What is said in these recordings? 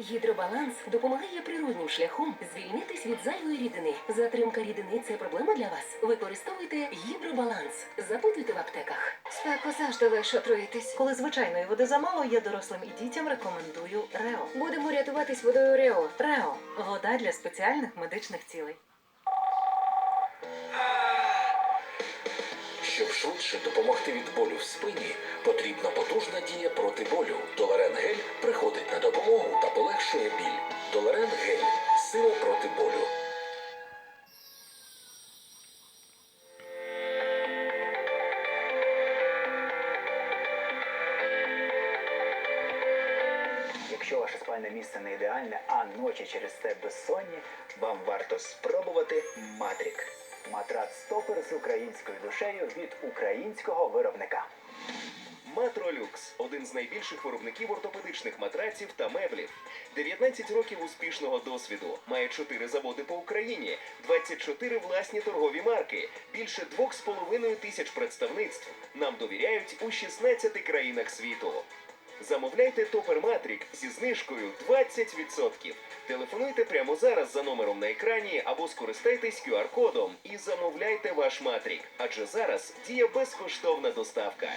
Гідробаланс допомагає природнім шляхом звільнитись від зайвої рідини. Затримка рідини це проблема для вас. Використовуйте гідробаланс. Запитуйте в аптеках. Спеку завжди легше отруїтись. Коли звичайної води замало, я дорослим і дітям рекомендую Рео. Будемо рятуватись водою Рео. Рео вода для спеціальних медичних цілей. Щоб швидше допомогти від болю в спині, потрібна потужна дія проти болю. Доларен гель приходить на допомогу та полегшує біль. Доларен гель сила проти болю. Якщо ваше спальне місце не ідеальне, а ночі через те безсонні, вам варто спробувати Матрік. Матрац стопер з українською душею від українського виробника. Матролюкс один з найбільших виробників ортопедичних матраців та меблів. 19 років успішного досвіду. Має 4 заводи по Україні, 24 власні торгові марки, більше 2,5 тисяч представництв. Нам довіряють у 16 країнах світу. Замовляйте Топер Матрік зі знижкою 20%. Телефонуйте прямо зараз за номером на екрані або скористайтесь QR-кодом і замовляйте ваш матрік. Адже зараз діє безкоштовна доставка.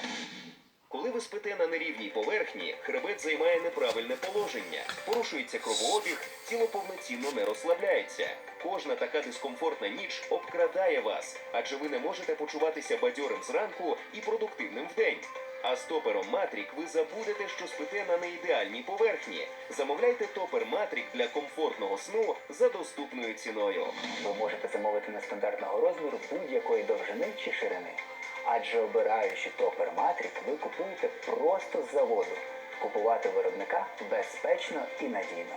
Коли ви спите на нерівній поверхні, хребет займає неправильне положення, порушується кровообіг, тіло повноцінно не розслабляється. Кожна така дискомфортна ніч обкрадає вас, адже ви не можете почуватися бадьорим зранку і продуктивним вдень. А з топером Матрік ви забудете, що спите на неідеальній поверхні. Замовляйте топер Матрік для комфортного сну за доступною ціною. Ви можете замовити нестандартного розміру будь-якої довжини чи ширини. Адже обираючи топер Матрік, ви купуєте просто з заводу. Купувати виробника безпечно і надійно.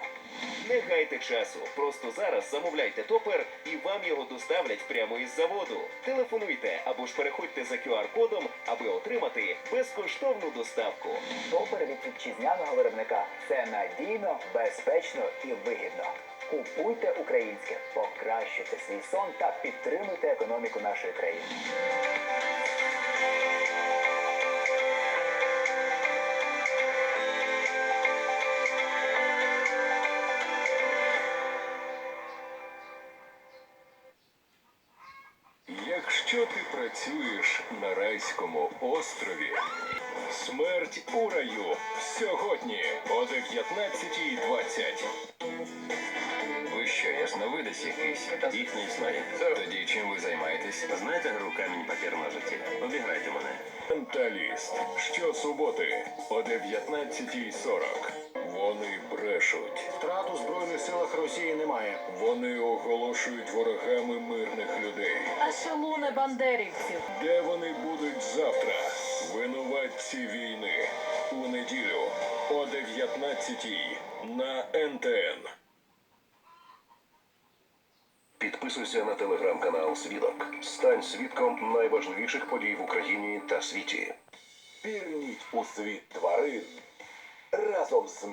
Не гайте часу. Просто зараз замовляйте топер і вам його доставлять прямо із заводу. Телефонуйте або ж переходьте за QR-кодом, аби отримати безкоштовну доставку. Топер від вітчизняного виробника це надійно, безпечно і вигідно. Купуйте українське, покращуйте свій сон та підтримуйте економіку нашої країни. Якщо ти працюєш на райському острові, смерть у раю сьогодні о 19.20. Ви що, ясновидець якийсь? Їх не існує. Тоді чим ви займаєтесь? Знаєте гру камінь папір ножиці? Обіграйте мене. Менталіст. Щосуботи о 19.40. Вони брешуть. Втрат у Збройних силах Росії немає. Вони оголошують ворогами мирних людей. Ешелони бандерівців. Де вони будуть завтра? Винуватці війни. У неділю о 19.00 на НТН. Підписуйся на телеграм-канал Свідок. Стань свідком найважливіших подій в Україні та світі. Пірніть у світ тварин разом з